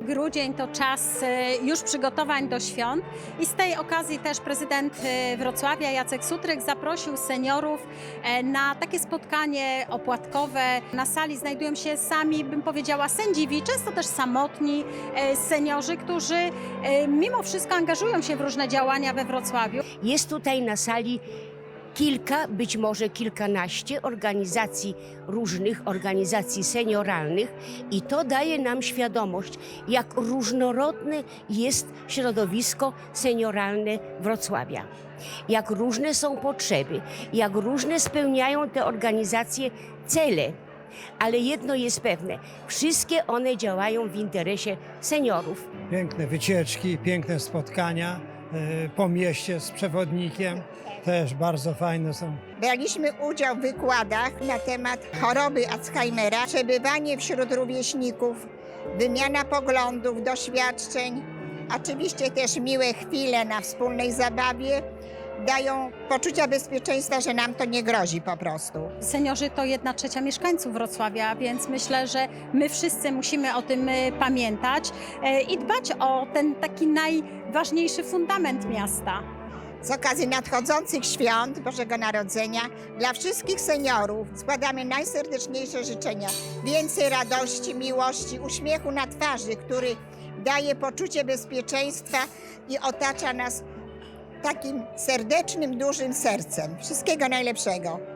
Grudzień to czas e, już przygotowań do świąt i z tej okazji też prezydent e, Wrocławia Jacek Sutryk zaprosił seniorów e, na takie spotkanie opłatkowe. Na sali znajdują się sami, bym powiedziała, sędziwi, często też samotni seniorzy, którzy mimo wszystko angażują się w różne działania we Wrocławiu. Jest tutaj na sali kilka, być może kilkanaście organizacji, różnych organizacji senioralnych i to daje nam świadomość, jak różnorodne jest środowisko senioralne Wrocławia. Jak różne są potrzeby, jak różne spełniają te organizacje cele. Ale jedno jest pewne, wszystkie one działają w interesie seniorów. Piękne wycieczki, piękne spotkania po mieście z przewodnikiem. Też bardzo fajne są. Braliśmy udział w wykładach na temat choroby Alzheimera, przebywanie wśród rówieśników, wymiana poglądów, doświadczeń, oczywiście też miłe chwile na wspólnej zabawie dają poczucia bezpieczeństwa, że nam to nie grozi po prostu. Seniorzy to jedna trzecia mieszkańców Wrocławia, więc myślę, że my wszyscy musimy o tym e, pamiętać e, i dbać o ten taki najważniejszy fundament miasta. Z okazji nadchodzących świąt Bożego Narodzenia dla wszystkich seniorów składamy najserdeczniejsze życzenia. Więcej radości, miłości, uśmiechu na twarzy, który daje poczucie bezpieczeństwa i otacza nas takim serdecznym, dużym sercem. Wszystkiego najlepszego.